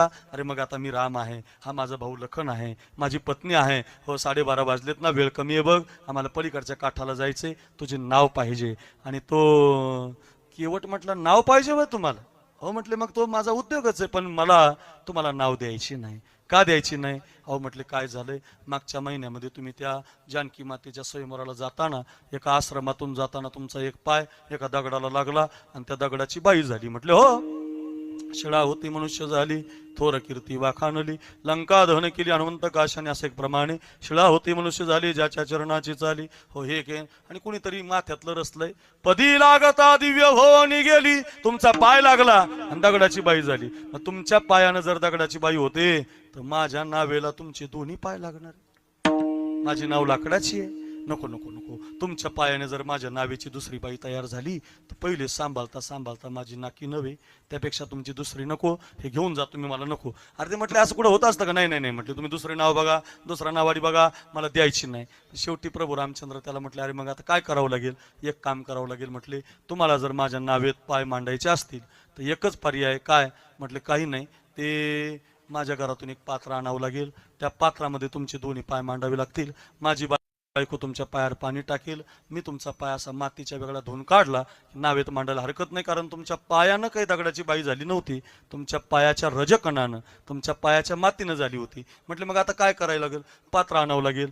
अरे मग आता मी राम आहे हा माझा भाऊ लखन आहे माझी पत्नी आहे. हो साडेबारा वाजलेत ना वेळ कमी आहे बघ. आम्हाला पलीकडच्या काठाला जायचंय तुझे नाव पाहिजे. आणि तो केवट म्हटलं नाव पाहिजे बा तुम्हाला. हो म्हटले मग तो माझा उद्योगच आहे पण मला तुम्हाला नाव द्यायची नाही. का द्यायची नाही? अहो म्हटले काय झालंय? मागच्या महिन्यामध्ये तुम्ही त्या जानकी मातेच्या स्वयंवराला जाताना एका आश्रमातून जाताना तुमचा एक पाय एका दगडाला लागला आणि त्या दगडाची बाई झाली. म्हटले हो. शिळा होती मनुष्य झाली थोर कीर्ती वाखाणली लंका दहन केली हनुमंत काशाने असे प्रमाणे. शिळा होती मनुष्य झाली ज्याच्या चरणाची चाली. हो हे के आणि कुणीतरी माथ्यातलं रचलंय. पदी लागता दिव्य हो गेली तुमचा पाय लागला आणि दगडाची बाई झाली. मग तुमच्या पायानं जर दगडाची बाई होते तर माझ्या नावेला तुमचे दोन्ही पाय लागणार. माझी नाव लाकडाची आहे. नको नको नको. तुमच्या पायाने जर माझ्या नावेची दुसरी बाई तयार झाली तर पहिले सांभाळता सांभाळता माझी नाकी नव्हे. त्यापेक्षा तुमची दुसरी नको. हे घेऊन जा तुम्ही मला नको. अरे ते म्हटले असं कुठं होत असतं का? नाही नाही नाही म्हटले तुम्ही दुसरे नाव बघा. दुसरा नावाडी बघा. मला द्यायची नाही. शेवटी प्रभू रामचंद्र त्याला म्हटले अरे मग आता काय करावं लागेल? एक काम करावं लागेल म्हटले तुम्हाला जर माझ्या नावेत पाय मांडायचे असतील तर एकच पर्याय काय? म्हटले काही नाही. ते माझ्या घरातून एक पात्र आणावं लागेल. त्या पात्रामध्ये तुमचे दोन्ही पाय मांडावे लागतील. माझी बा- बायको तुमच्या पायावर पाणी टाकेल. मी तुमचा पाय असा मातीच्या वेगळा धुवून काढला नावेत मांडायला हरकत नाही कारण तुमच्या पायानं काही दगडाची बाई झाली नव्हती. तुमच्या पायाच्या रजकणानं तुमच्या पायाच्या मातीनं झाली होती. म्हटले मग आता काय करायला लागेल? पात्र आणावं लागेल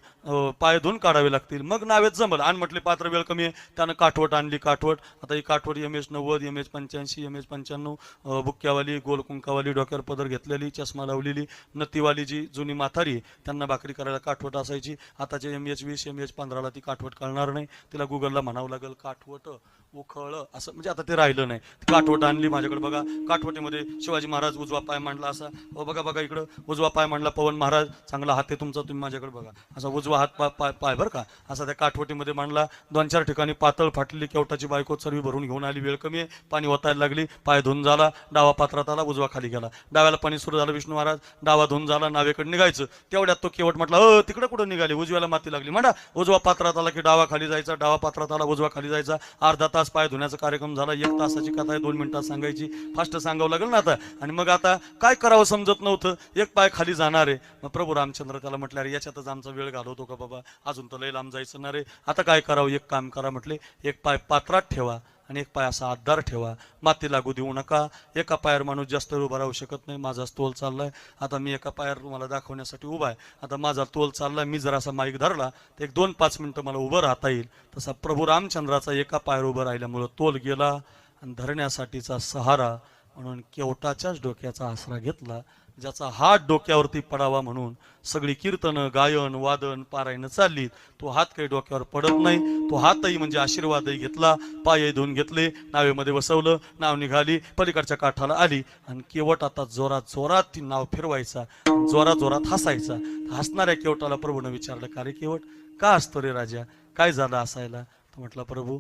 पाय धुवून काढावे लागतील. मग नावेत जमल. आणि म्हटले पात्र वेळ कमी आहे. त्यानं काठवट आणली काठवट. आता ही काठवट एम एच नव्वद एम एच पंच्याऐंशी एम एच पंच्याण्णव बुक्क्यावाली गोल कुंकावाली डोक्यावर पदर घेतलेली चष्मा लावलेली नतीवाली जी जुनी म्हातारी आहे, त्यांना भाकरी करायला काठवट असायची. आताच्या एम एच वीस एम एच पंधराला ती काठवट कळणार नाही. तिला गुगलला म्हणावं लागेल काठवट. उखळ असं म्हणजे आता ते राहिलं नाही. काठवट आणली माझ्याकडे बघा. काठवटीमध्ये शिवाजी महाराज उजवा पाय मांडला असा. हो बघा बघा इकडं. उजवा पाय मांडला पवन महाराज. चांगला हात आहे तुमचा तुम्ही माझ्याकडे बघा. असा उजवा हात पाय पाय पाय बरं का. असा त्या काठवटीमध्ये मांडला. दोन चार ठिकाणी पातळ फाटलेली केवटाची बायको चरबी भरून घेऊन आली. वेळ कमी आहे. पाणी ओतायला लागली. पाय धुवून झाला. डावा पात्रात आला. उजवा खाली गेला. डाव्याला पाणी सुरू झालं. विष्णू महाराज डावा धुवून झाला. नावेकडे निघायचं. तेवढ्यात तो केवट म्हटला अ तिकडे कुठं निघाली? उजव्याला माती लागली. म्हणा उजवा पात्रात आला की डावा खाली जायचा. डावा पात्रात आला. उजवा खाली जायचा. अर्धा तास पाय धुण्याचा कार्यक्रम झाला एक तासाची कथा आहे दोन मिनिटात सांगायची. फास्ट सांगावं लागेल ना आता? आणि मग आता काय करावं समजत नव्हतं? एक पाय खाली जाणार. आहे मग प्रभू रामचंद्र त्याला म्हटलं अरे याच्यातच आमचा वेळ घालवतो का बाबा? अजून तर लय लांब जायचं ना रे. आता काय करावं? एक काम करा म्हटले एक पाय पात्रात ठेवा. आणि एक पाय असा आधार ठेवा. माती लागू देऊ नका. एका पायावर माणूस जास्त उभा राहू शकत नाही. माझा तोल चाललाय. आता मी एका पायावर तुम्हाला दाखवण्यासाठी उभा आहे. आता माझा तोल चाललाय. मी जर असा माईक धरला तर एक दोन पाच मिनिटं मला उभं राहता येईल. तसा प्रभू रामचंद्राचा एका पायावर उभं राहिल्यामुळं तोल गेला. आणि धरण्यासाठीचा सहारा म्हणून केवटाच्याच डोक्याचा आसरा घेतला ज्याचा हात डोक्यावरती पडावा म्हणून सगळी कीर्तनं गायन वादन पारायणं चालली तो हात काही डोक्यावर पडत नाही. तो हातही म्हणजे आशीर्वादही घेतला. पायही धुवून घेतले. नावेमध्ये बसवलं. नाव निघाली. पलीकडच्या काठाला आली. आणि केवट आता जोरात जोरात ती नाव फिरवायचा जोरात जोरात हसायचा. हसणाऱ्या केवटाला प्रभूनं विचारलं का रे केवट? का असतो रे राजा? काय झालं असायला तो म्हटलं प्रभू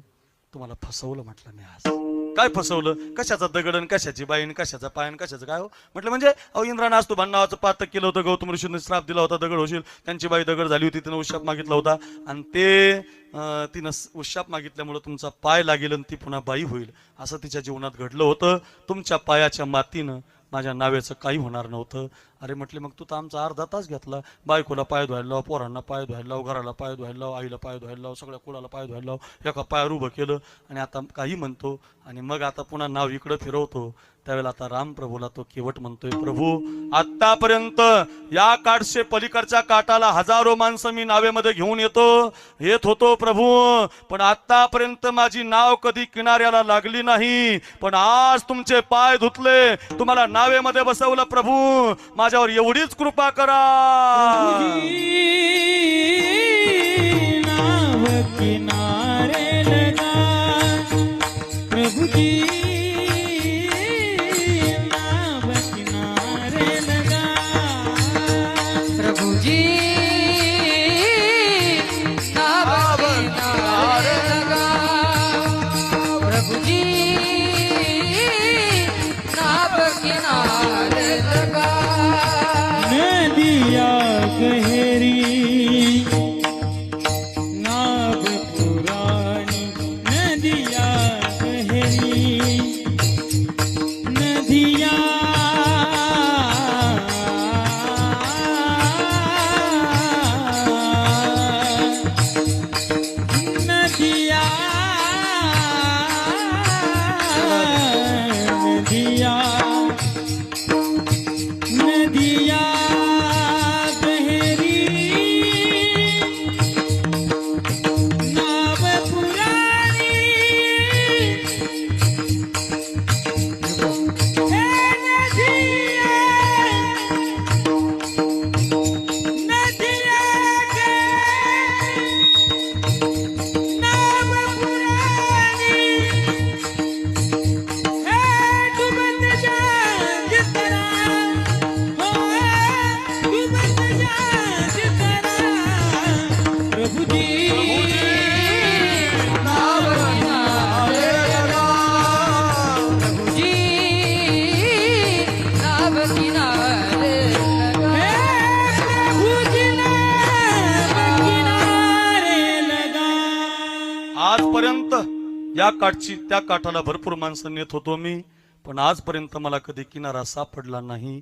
तुम्हाला फसवलं म्हटलं मी आज. काय फसवलं? कशाचा दगड आणि कशाची बाईन कशाचा पायन कशाचं काय हो? म्हटलं म्हणजे अहो इंद्रानं आज तू नावाचं पातक केलं होतं गौतम ऋषीने श्राप दिला होता दगड होशील. त्यांची बाई दगड झाली होती तिनं उशाप मागितला होता. आणि ते तिनं उशाप मागितल्यामुळं तुमचा पाय लागेल आणि ती पुन्हा बाई होईल. असं तिच्या जीवनात घडलं होतं. तुमच्या पायाच्या मातीनं माझ्या नावेचं काही होणार नव्हतं. अरे म्हटले मग तू तर आमचा अर्धा तास घेतला. बायकोला पाय धुवायला लाव पोरांना पाय धुवायला लाव घराला पाय धुवायला लाव आईला पाय धुवायला लाव सगळ्या कुळाला पाय धुवायला लाव. एका पायावर उभं केलं आणि आता काही म्हणतो. आणि मग आता पुन्हा नाव इकडं फिरवतो. त्यावेळेला आता राम प्रभूला तो केवट म्हणतोय प्रभू आतापर्यंत या काठशे पलीकडच्या काठाला हजारो माणसं मी नावेमध्ये घेऊन येतो येत होतो प्रभू. पण आतापर्यंत माझी नाव कधी किनाऱ्याला लागली नाही. पण आज तुमचे पाय धुतले. तुम्हाला नावेमध्ये बसवलं प्रभू. माझ्यावर एवढीच कृपा करा. गहरी नाव पुरानी नदिया आजपर्यंत या काठची त्या काठाला भरपूर माणसं नेत होतो मी पण आजपर्यंत मला कधी किनारा सापडला नाही.